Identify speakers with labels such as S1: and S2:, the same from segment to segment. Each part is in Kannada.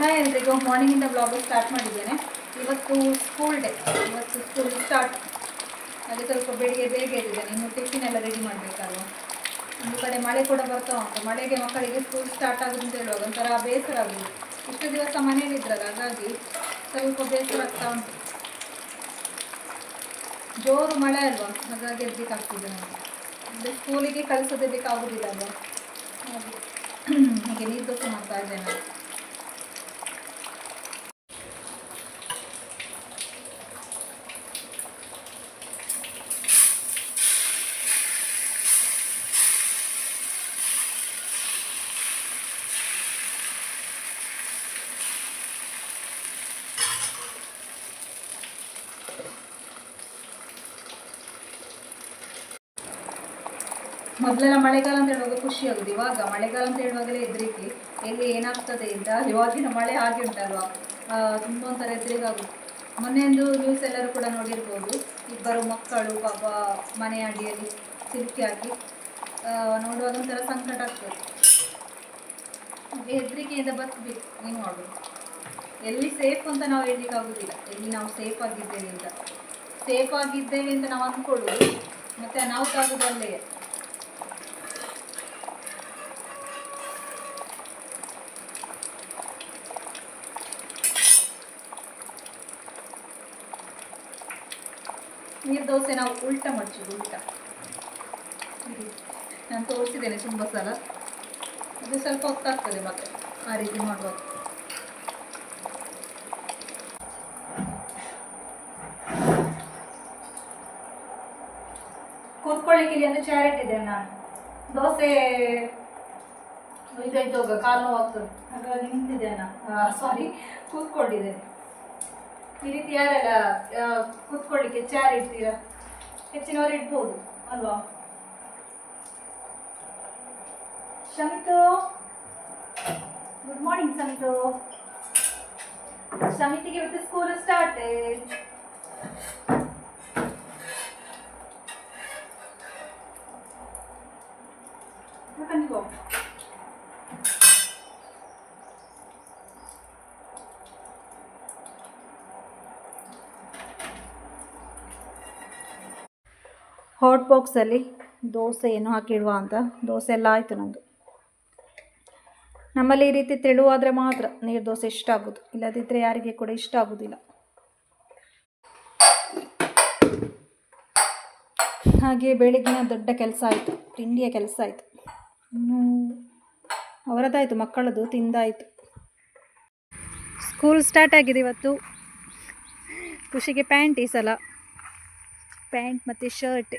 S1: ಹಾಯ್ ಎಲ್ರಿಗೂ. ಮಾರ್ನಿಂಗಿಂದ ಬ್ಲಾಗ್ ಸ್ಟಾರ್ಟ್ ಮಾಡಿದ್ದೇನೆ. ಇವತ್ತು ಸ್ಕೂಲ್ ಡೇ ಇವತ್ತು ಸ್ಕೂಲ್ ಸ್ಟಾರ್ಟ್ ಅದು ಸ್ವಲ್ಪ ಬೆಳಿಗ್ಗೆ ಬೇಗ ಎದ್ದಿದ್ದೇನೆ. ಇನ್ನು ಟಿಫಿನ್ ಎಲ್ಲ ರೆಡಿ ಮಾಡಬೇಕಲ್ವ? ಒಂದು ಕಡೆ ಮಳೆ ಕೂಡ ಬರ್ತಾ ಉಂಟು. ಮಳೆಗೆ ಮಕ್ಕಳಿಗೆ ಸ್ಕೂಲ್ ಸ್ಟಾರ್ಟ್ ಆಗುದು ಅಂತ ಹೇಳುವಾಗ ಒಂಥರ ಬೇಸರ ಆಗುದು. ಇಷ್ಟು ದಿವಸ ಮನೇಲಿದ್ರಲ್ಲ ಹಾಗಾಗಿ ಸ್ವಲ್ಪ ಬೇಸರ ಆಗ್ತಾ ಉಂಟು. ಜೋರು ಮಳೆ ಅಲ್ವಾ? ಹಾಗಾಗಿ ಎದ್ಲಿಕ್ಕಾಗ್ತಿದೆ ನನಗೆ ಅಂದರೆ ಸ್ಕೂಲಿಗೆ ಕಳಿಸೋದೇ ಆಗೋದಿಲ್ಲ ಅಲ್ವಾ? ಹಾಗೆ. ಹಾಗೆ ನೀರು ದೋಸೆ ಮಾಡ್ತಾ ಇದ್ದೇನೆ. ಮೊದಲೆಲ್ಲ ಮಳೆಗಾಲ ಅಂತ ಹೇಳುವಾಗ ಖುಷಿ ಆಗುದು. ಇವಾಗ ಮಳೆಗಾಲ ಅಂತ ಹೇಳುವಾಗಲೇ ಹೆದರಿಕೆ, ಎಲ್ಲಿ ಏನಾಗ್ತದೆ ಅಂತ. ಇವಾಗಿನ ಮಳೆ ಹಾಗೆ ಉಂಟಲ್ವಾ? ತುಂಬ ಒಂಥರ ಹೆದರಿಕೆ ಆಗುತ್ತೆ ಮೊನ್ನೆಂದು ನ್ಯೂಸ್ ಎಲ್ಲರೂ ಕೂಡ ನೋಡಿರ್ಬೋದು. ಇಬ್ಬರು ಮಕ್ಕಳು ಪಾಪ ಮನೆ ಅಡಿಯಲ್ಲಿ ಸಿಲುಕಿ ಹಾಕಿ ನೋಡುವಾಗ ಒಂಥರ ಸಂಕಟ ಆಗ್ತದೆ. ಹೆದರಿಕೆಯಿಂದ ಬದುಕಬೇಕು. ಏನು ಮಾಡೋದು ಎಲ್ಲಿ ಸೇಫ್ ಅಂತ ನಾವು ಹೇಳಲಿಕ್ಕೆ ಆಗುದಿಲ್ಲ. ಎಲ್ಲಿ ನಾವು ಸೇಫ್ ಆಗಿದ್ದೇವೆ ಅಂತ. ಸೇಫ್ ಆಗಿದ್ದೇವೆ ಅಂತ ನಾವು ಅಂದ್ಕೊಳ್ಳೋದು, ಮತ್ತೆ ಅನಾಹುತ ಆಗೋದು ನೀರು ದೋಸೆ ನಾವು ಉಲ್ಟ ಮಡ್ಚೋದು ಉಲ್ಟ. ಇದು ನಾನು ತೋರಿಸಿದ್ದೇನೆ ತುಂಬ ಸಲ. ಅದು ಸ್ವಲ್ಪ ಹೊತ್ತಾಗ್ತದೆ ಮತ್ತೆ ಆ ರೀತಿ ಮಾಡುವಾಗ. ಕೂತ್ಕೊಳ್ಳಿಕ್ಕೆ ಇಲ್ಲಿ ಒಂದು ಚೇರ್ ಇಟ್ಟಿದ್ದೇನೆ ನಾನು ದೋಸೆ ಇದಾಯ್ತು, ಹೋಗ. ಕಾಲು ನೋವಾಗ್ತದೆ ಹಾಗಾಗಿ ನಿಂತಿದ್ದೇನೆ ಸಾರಿ ಕೂತ್ಕೊಂಡಿದ್ದೇನೆ. ಈ ರೀತಿ ಯಾರೆಲ್ಲ ಕುತ್ಕೊಳ್ಳಿಕ್ಕೆ ಚೇರ್ ಇಡ್ತೀರಾ? ಹೆಚ್ಚಿನವರು ಇಡ್ಬೋದು, ಅಲ್ವಾ? ಶಮಿತು ಗುಡ್ ಮಾರ್ನಿಂಗ್ ಶಮಿತು. ಶಮಿತಿಗೆ ಇವತ್ತು ಸ್ಕೂಲ್ ಸ್ಟಾರ್ಟ್ ಹಾಟ್ ಬಾಕ್ಸಲ್ಲಿ ದೋಸೆ ಏನು ಹಾಕಿಡುವ ಅಂತ. ದೋಸೆ ಎಲ್ಲ ಆಯಿತು ನಂದು ನಮ್ಮಲ್ಲಿ ಈ ರೀತಿ ತೆಳುವಾದರೆ ಮಾತ್ರ ನೀರು ದೋಸೆ ಇಷ್ಟ ಆಗೋದು. ಇಲ್ಲದಿದ್ದರೆ ಯಾರಿಗೆ ಕೂಡ ಇಷ್ಟ ಆಗೋದಿಲ್ಲ. ಹಾಗೆ ಬೆಳಿಗ್ಗೆ ದೊಡ್ಡ ಕೆಲಸ ಆಯಿತು. ತಿಂಡಿಯ ಕೆಲಸ ಆಯಿತು. ಇನ್ನೂ ಅವರದ್ದಾಯಿತು ಮಕ್ಕಳದು ತಿಂದಾಯಿತು. ಸ್ಕೂಲ್ ಸ್ಟಾರ್ಟ್ ಆಗಿದೆ ಇವತ್ತು. ಖುಷಿಗೆ ಪ್ಯಾಂಟ್ ಈ ಸಲ. ಪ್ಯಾಂಟ್ ಮತ್ತು ಶರ್ಟ್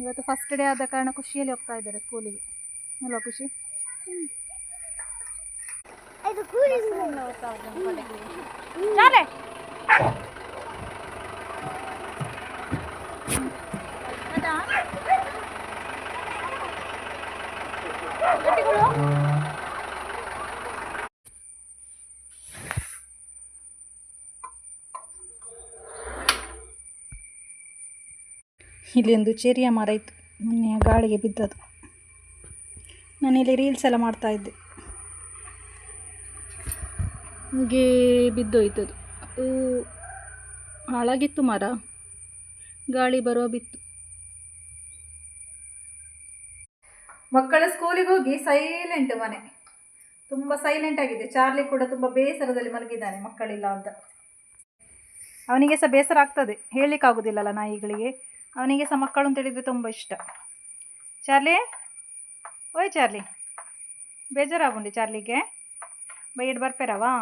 S1: ಇವತ್ತು ಫಸ್ಟ್ ಡೇ ಆದ ಕಾರಣ ಖುಷಿಯಲ್ಲಿ ಹೋಗ್ತಾ ಇದ್ದಾರೆ ಸ್ಕೂಲಿಗೆ ಅಲ್ವಾ ಖುಷಿ? ಬಸ್ಸಿನಿಂದ ಹೋಗ್ತಾ ಇದ್ದಾನೆ ಕಡೆಗೆ. ಚಾಲೆ. ಆಯ್ತಾ? ಗಟ್ಟಿಗಳು? ಇಲ್ಲಿ ಒಂದು ಚೆರಿಯ ಮರ ಇತ್ತು ಮೊನ್ನೆ ಗಾಳಿಗೆ ಬಿದ್ದದು ನಾನಿಲ್ಲಿ ರೀಲ್ಸ್ ಎಲ್ಲ ಮಾಡ್ತಾ ಇದ್ದೆ ಹೀಗೆ ಬಿದ್ದೋಯ್ತು ಅದು ಅದು ಹಾಳಾಗಿತ್ತು ಮರ ಗಾಳಿ ಬರೋ ಬಿತ್ತು ಮಕ್ಕಳ ಸ್ಕೂಲಿಗೆ ಹೋಗಿ ಸೈಲೆಂಟ್ ಮನೆ ತುಂಬ ಸೈಲೆಂಟ್ ಆಗಿದೆ ಚಾರ್ಲಿ ಕೂಡ ತುಂಬ ಬೇಸರದಲ್ಲಿ ಮಲಗಿದ್ದಾನೆ ಮಕ್ಕಳಿಲ್ಲ ಅಂತ ಅವನಿಗೆ ಸಹ ಬೇಸರ ಆಗ್ತದೆ ಹೇಳಲಿಕ್ಕಾಗೋದಿಲ್ಲಲ್ಲ ನಾಯಿಗಳಿಗೆ ಅವನಿಗೆ ಸಹ ಮಕ್ಕಳು ಅಂತ ಹೇಳಿದರೆ ತುಂಬ ಇಷ್ಟ. ಚಾರ್ಲಿ? ಓಯ್ ಚಾರ್ಲಿ. ಬೇಜಾರಾಗುಂಡಿ ಚಾರ್ಲಿಗೆ. ಬೈಡ್ ಬರ್ಪೇರವಾ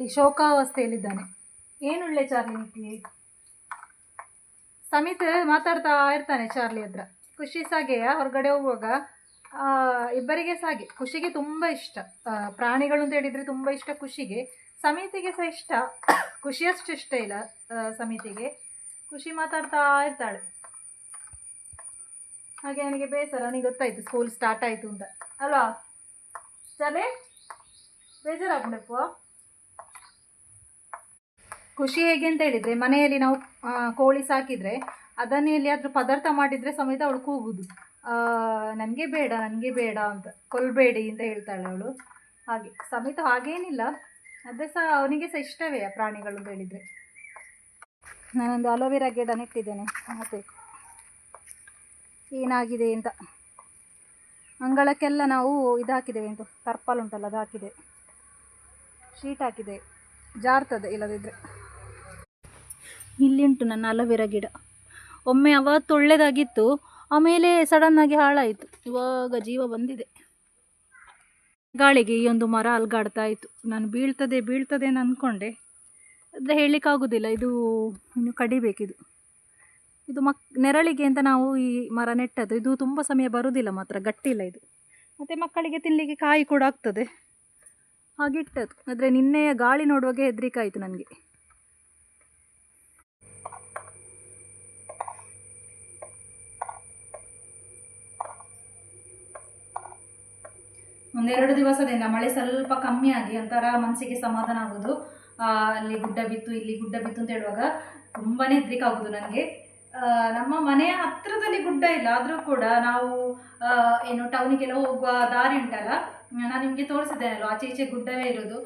S1: ಈ ಶೋಕಾವಸ್ಥೆಯಲ್ಲಿದ್ದಾನೆ. ಏನುಳ್ಳೆ ಚಾರ್ಲಿ ಸಮಿತ್ ಮಾತಾಡ್ತಾ ಇರ್ತಾನೆ ಚಾರ್ಲಿ ಹತ್ರ. ಖುಷಿ ಸಾಗೆಯ ಹೊರಗಡೆ ಹೋಗುವಾಗ ಇಬ್ಬರಿಗೆ ಸಾಗೆ. ಖುಷಿಗೆ ತುಂಬ ಇಷ್ಟ. ಪ್ರಾಣಿಗಳು ಅಂತ ಹೇಳಿದರೆ ತುಂಬ ಇಷ್ಟ ಖುಷಿಗೆ. ಸಮಿತಿಗೆ ಸಹ ಇಷ್ಟ. ಖುಷಿಯಷ್ಟು ಇಷ್ಟ ಇಲ್ಲ ಸಮಿತಿಗೆ. ಖುಷಿ ಮಾತಾಡ್ತಾ ಇರ್ತಾಳೆ. ಹಾಗೆ ನನಗೆ ಬೇಸರ, ನನಗೆ ಗೊತ್ತಾಯ್ತು ಸ್ಕೂಲ್ ಸ್ಟಾರ್ಟ್ ಆಯಿತು ಅಂತ. ಅಲ್ವಾ? ಸರಿ? ಬೇಜಾರಾಗ್ಬೇಕು ಖುಷಿ ಹೇಗೆ ಅಂತ ಹೇಳಿದರೆ, ಮನೆಯಲ್ಲಿ ನಾವು ಕೋಳಿ ಸಾಕಿದರೆ ಎಲ್ಲಿ ಎಲ್ಲಿಯಾದರೂ ಪದಾರ್ಥ ಮಾಡಿದರೆ ಸಮೇತ ಅವಳು ಕೂಗುದು ನನಗೆ ಬೇಡ ನನಗೆ ಬೇಡ ಅಂತ. ಕೊಲ್ಬೇಡಿ ಅಂತ ಹೇಳ್ತಾಳೆ ಅವಳು. ಹಾಗೆ, ಸಮೇತ ಹಾಗೇನಿಲ್ಲ. ಅದೇ ಸಹ ಅವನಿಗೆ ಸಹ ಇಷ್ಟವೇ ಆ ಪ್ರಾಣಿಗಳು ಅಂತ ಹೇಳಿದರೆ. ನಾನೊಂದು ಅಲೋವೆರಾ ಗಿಡ ನೆಟ್ಟಿದ್ದೇನೆ ಮತ್ತೆ ಏನಾಗಿದೆ ಅಂತ. ಅಂಗಳಕ್ಕೆಲ್ಲ ನಾವು ಇದು ಹಾಕಿದ್ದೇವೆ ಅಂತ ತರ್ಪಲ್ ಉಂಟಲ್ಲ ಅದು ಹಾಕಿದೆ. ಶೀಟ್ ಹಾಕಿದೆ. ಜಾರ್ತದೆ ಇಲ್ಲದಿದ್ದರೆ ಇಲ್ಲಿ ಉಂಟು ನನ್ನ ಅಲೋವೆರಾ ಗಿಡ. ಒಮ್ಮೆ ಅವತ್ತು ಒಳ್ಳೆಯದಾಗಿತ್ತು ಆಮೇಲೆ ಸಡನ್ನಾಗಿ ಹಾಳಾಯಿತು. ಇವಾಗ ಜೀವ ಬಂದಿದೆ. ಗಾಳಿಗೆ ಈ ಒಂದು ಮರ ಅಲ್ಗಾಡ್ತಾ ಇತ್ತು. ನಾನು ಬೀಳ್ತದೆ ಬೀಳ್ತದೆ ಅಂದ್ಕೊಂಡೆ ಆದರೆ ಹೇಳಲಿಕ್ಕಾಗೋದಿಲ್ಲ ಇದು ಇನ್ನು ಕಡಿಬೇಕಿದು ಇದು. ಮಕ್, ನೆರಳಿಗೆ ಅಂತ ನಾವು ಈ ಮರ ನೆಟ್ಟದ್ದು. ಇದು ತುಂಬ ಸಮಯ ಬರುವುದಿಲ್ಲ ಮಾತ್ರ, ಗಟ್ಟಿಲ್ಲ ಇದು. ಮತ್ತು ಮಕ್ಕಳಿಗೆ ತಿನ್ನಲಿಕ್ಕೆ ಕಾಯಿ ಕೂಡ ಆಗ್ತದೆ. ಹಾಗಿಟ್ಟದ್ದು ಆದರೆ ನಿನ್ನೆಯ ಗಾಳಿ ನೋಡುವಾಗ ಹೆದರಿಕೆ ಆಯಿತು ನನಗೆ. ಒಂದೆರಡು ದಿವಸದಿಂದ ಮಳೆ ಸ್ವಲ್ಪ ಕಮ್ಮಿ ಆಗಿ ಒಂಥರ ಮನಸ್ಸಿಗೆ ಸಮಾಧಾನ ಆಗೋದು ಅಲ್ಲಿ ಗುಡ್ಡ ಬಿತ್ತು, ಇಲ್ಲಿ ಗುಡ್ಡ ಬಿತ್ತು ಅಂತ ಹೇಳುವಾಗ ತುಂಬಾ ಹೆದ್ರಿಕೆ ಆಗೋದು ನನಗೆ ನಮ್ಮ ಮನೆಯ ಹತ್ತಿರದಲ್ಲಿ ಗುಡ್ಡ ಇಲ್ಲ, ಆದರೂ ಕೂಡ ನಾವು ಏನು ಟೌನಿಗೆಲ್ಲ ಹೋಗುವ ದಾರಿ ಉಂಟಲ್ಲ, ನಾನು ನಿಮಗೆ ತೋರಿಸಿದ್ದೇನಲ್ಲ ಆಚೆ ಈಚೆ ಗುಡ್ಡವೇ ಇರೋದು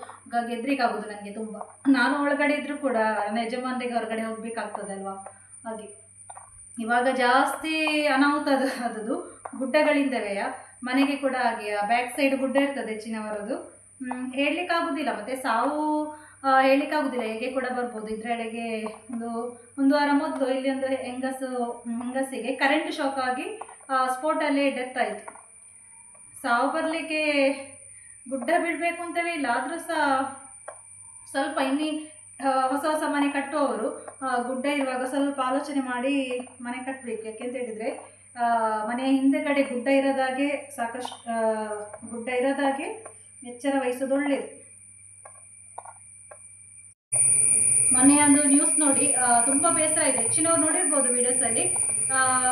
S1: ಆಗೋದು ನನಗೆ ತುಂಬ. ನಾನು ಒಳಗಡೆ ಇದ್ದರೂ ಕೂಡ ನನ್ನ ಯಜಮಾನರಿಗೆ ಹೊರಗಡೆ ಹೋಗ್ಬೇಕಾಗ್ತದಲ್ವಾ, ಹಾಗೆ. ಇವಾಗ ಜಾಸ್ತಿ ಅನಾಹುತ ಅದು ಗುಡ್ಡಗಳಿಂದವೇ ಮನೆಗೆ ಕೂಡ ಹಾಗೆ ಬ್ಯಾಕ್ ಸೈಡ್ ಗುಡ್ಡ ಇರ್ತದೆ ಹೆಚ್ಚಿನವರದು ಹೇಳಲಿಕ್ಕಾಗೋದಿಲ್ಲ, ಮತ್ತು ಸಾವು ಆ, ಹೇಳಲಿಕ್ಕಾಗೋದಿಲ್ಲ. ಹೇಗೆ ಕೂಡ ಬರ್ಬೋದು. ಇದರೊಳಗೆ ಒಂದು ಒಂದು ವಾರ ಮೊದಲು ಇಲ್ಲಿ ಒಂದು ಹೆಂಗಸು ಹೆಂಗಸಿಗೆ ಕರೆಂಟ್ ಶಾಕ್ ಆಗಿ ಸ್ಪೋಟಲ್ಲೇ ಡೆತ್ ಆಯಿತು. ಸಾವು ಬರಲಿಕ್ಕೆ ಗುಡ್ಡ ಬಿಡಬೇಕು ಅಂತವೇ ಇಲ್ಲ ಆದರೂ ಸಹ ಸ್ವಲ್ಪ ಇನ್ನಿ ಹೊಸ ಹೊಸ ಮನೆ ಕಟ್ಟುವವರು ಗುಡ್ಡ ಇರುವಾಗ ಸ್ವಲ್ಪ ಆಲೋಚನೆ ಮಾಡಿ ಮನೆ ಕಟ್ಟಬೇಕು ಯಾಕೆಂತ ಹೇಳಿದರೆ ಮನೆಯ ಹಿಂದೆಗಡೆ ಗುಡ್ಡ ಇರೋದಾಗೆ ಸಾಕಷ್ಟು ಗುಡ್ಡ ಇರೋದಾಗೆ ಎಚ್ಚರ ವಹಿಸೋದು ಒಳ್ಳೆಯದು ಮೊನ್ನೆ ಒಂದು ನ್ಯೂಸ್ ನೋಡಿ ತುಂಬ ಬೇಸರ ಇದೆ. ಹೆಚ್ಚಿನವ್ರು ನೋಡಿರ್ಬೋದು ವಿಡಿಯೋಸಲ್ಲಿ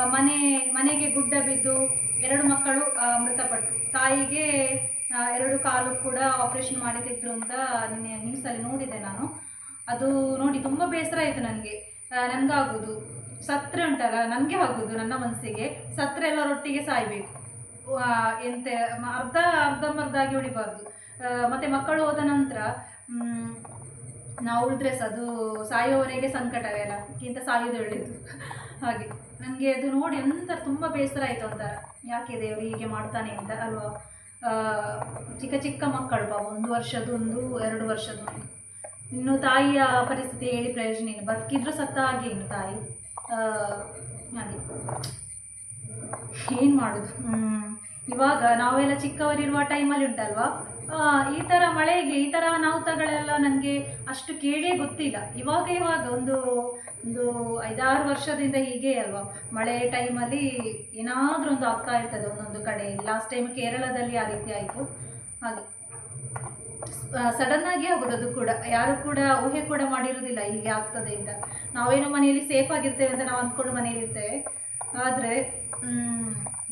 S1: ಮನೆ ಮನೆಗೆ ಗುಡ್ಡ ಬಿದ್ದು ಎರಡು ಮಕ್ಕಳು ಮೃತಪಟ್ಟು. ತಾಯಿಗೆ ಎರಡು ಕಾಲು ಕೂಡ ಆಪರೇಷನ್ ಮಾಡಿ ತೆಗೆದ್ರು ಅಂತ ನಿನ್ನೆ ನ್ಯೂಸಲ್ಲಿ ನೋಡಿದೆ ನಾನು. ಅದು ನೋಡಿ ತುಂಬ ಬೇಸರ ಆಯಿತು ನನಗೆ. ನನಗಾಗೋದು. ಸತ್ರೆ ಉಂಟಲ್ಲ ನನಗೆ ಆಗೋದು ನನ್ನ ಮನಸ್ಸಿಗೆ. ಸತ್ರೆ ಎಲ್ಲರೊಟ್ಟಿಗೆ ಸಾಯಬೇಕು. ಎಂತ ಅರ್ಧ ಅರ್ಧ ಅರ್ಧಂಬರ್ಧಾಗಿ ಉಳಿಬಾರ್ದು. ಆ, ಮತ್ತೆ ಮಕ್ಕಳು ಹೋದ ನಂತರ ನಾವು ಉಳಿದ್ರೆ ಅದು ಸಾಯುವವರೆಗೆ ಸಂಕಟವೇ ಅಲ್ಲ ಅದಕ್ಕಿಂತ ಸಾಯೋದು ಒಳ್ಳೆಯದು. ಹಾಗೆ ನನಗೆ ಅದು ನೋಡಿ ಒಂಥರ ತುಂಬ ಬೇಸರ ಆಯಿತು ಒಂಥರ ಯಾಕೆ ದೇವರು ಹೀಗೆ ಮಾಡ್ತಾನೆ ಅಂತ ಅಲ್ವಾ? ಚಿಕ್ಕ ಚಿಕ್ಕ ಮಕ್ಕಳು ಬಾ ಒಂದು ವರ್ಷದೊಂದು, ಎರಡು ವರ್ಷದೊಂದು. ಇನ್ನು ತಾಯಿಯ ಪರಿಸ್ಥಿತಿ ಹೇಳಿ ಪ್ರಯೋಜನ ಇಲ್ಲ. ಬದುಕಿದ್ರು ಸತ್ತ ಹಾಗೆ ಇನ್ನು ತಾಯಿ. ಹಾಗೆ. ಏನು ಮಾಡೋದು. ಇವಾಗ ನಾವೆಲ್ಲ ಚಿಕ್ಕವರಿರುವ ಟೈಮಲ್ಲಿ ಉಂಟಲ್ವಾ? ಈ ಥರ ಮಳೆಗೆ, ಈ ಥರ ಅನಾಹುತಗಳೆಲ್ಲ ನನಗೆ ಅಷ್ಟು ಕೇಳೇ ಗೊತ್ತಿಲ್ಲ. ಇವಾಗ ಇವಾಗ ಒಂದು ಒಂದು ಐದಾರು ವರ್ಷದಿಂದ ಹೀಗೆ ಅಲ್ವಾ? ಮಳೆ ಟೈಮಲ್ಲಿ ಏನಾದರೂ ಒಂದು ಆಗ್ತಾ ಇರ್ತದೆ ಒಂದೊಂದು ಕಡೆ. ಲಾಸ್ಟ್ ಟೈಮ್ ಕೇರಳದಲ್ಲಿ ಆ ರೀತಿ ಆಯಿತು. ಹಾಗೆ. ಸಡನ್ ಆಗಿ ಆಗೋದು ಅದು ಕೂಡ. ಯಾರು ಕೂಡ ಊಹೆ ಕೂಡ ಮಾಡಿರೋದಿಲ್ಲ ಹೀಗೆ ಆಗ್ತದೆ ಅಂತ. ನಾವೇನೋ ಮನೆಯಲ್ಲಿ ಸೇಫ್ ಆಗಿರ್ತೇವೆ ಅಂತ ನಾವು ಅಂದ್ಕೊಂಡು ಮನೆಯಲ್ಲಿ ಇರ್ತೇವೆ ಆದರೆ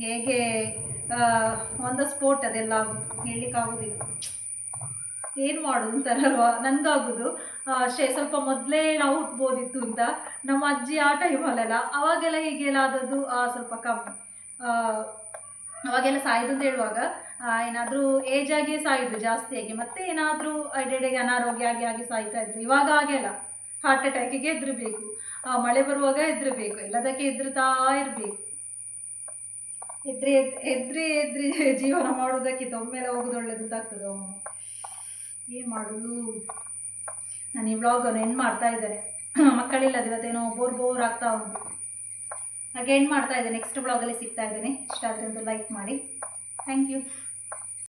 S1: ಹೇಗೆ ಒಂದು ಸ್ಪೋರ್ಟ್ ಅದೆಲ್ಲ ಹೇಳಲಿಕ್ಕಾಗೋದಿಲ್ಲ. ಏನು ಮಾಡೋದು ಅಂತಾರಲ್ವಾ? ನನಗಾಗೋದು. ಅಷ್ಟೇ ಸ್ವಲ್ಪ ಮೊದಲೇ ನಾವು ಹುಟ್ಬೋದಿತ್ತು ಅಂತ. ನಮ್ಮ ಅಜ್ಜಿ ಆ ಟೈಮಲ್ಲೆಲ್ಲ ಅವಾಗೆಲ್ಲ ಹೀಗೆಲ್ಲ ಆದದ್ದು ಸ್ವಲ್ಪ ಕಮ್ಮಿ ಅವಾಗೆಲ್ಲ ಸಾಯ್ದು ಅಂತ ಹೇಳುವಾಗ ಏನಾದರೂ ಏಜ್ ಆಗಿ ಸಾಯೋದು ಜಾಸ್ತಿಯಾಗಿ ಮತ್ತೆ ಏನಾದರೂ ಅಡೆಡೆಗೆ ಅನಾರೋಗ್ಯ ಆಗಿ ಆಗಿ ಸಾಯ್ತಾ ಇದ್ರು. ಇವಾಗ ಹಾಗೆಲ್ಲ ಹಾರ್ಟ್ ಅಟ್ಯಾಕಿಗೆ ಎದುರಬೇಕು. ಮಳೆ ಬರುವಾಗ ಎದ್ರಬೇಕು ಎಲ್ಲದಕ್ಕೆ ಎದುರುತ್ತಾ ಇರಬೇಕು. ಎದ್ರಿ ಎದ್ರಿ ಎದ್ರಿ ಜೀವನ ಮಾಡೋದಕ್ಕಿಂತ ಒಮ್ಮೆಲೆ ಹೋಗೋದು ಒಳ್ಳೇದು ಅಂತಾಗ್ತದೆ ಒಮ್ಮೆ ಏನು ಮಾಡೋದು? ನಾನು ಈ ವ್ಲಾಗನ್ನು ಎಂಡ್ ಮಾಡ್ತಾ ಇದ್ದೇನೆ. ಮಕ್ಕಳಿಲ್ಲದ ಇವತ್ತೇನೋ ಬೋರ್ ಬೋರ್ ಆಗ್ತಾ ಉಂಟು. ಹಾಗೆ ಎಂಡ್ ಮಾಡ್ತಾ ಇದ್ದೇನೆ. ನೆಕ್ಸ್ಟ್ ವ್ಲಾಗಲ್ಲಿ ಸಿಗ್ತಾ ಇದ್ದೇನೆ. ಇಷ್ಟ ಆದರೆ ಒಂದು ಲೈಕ್ ಮಾಡಿ. Thank you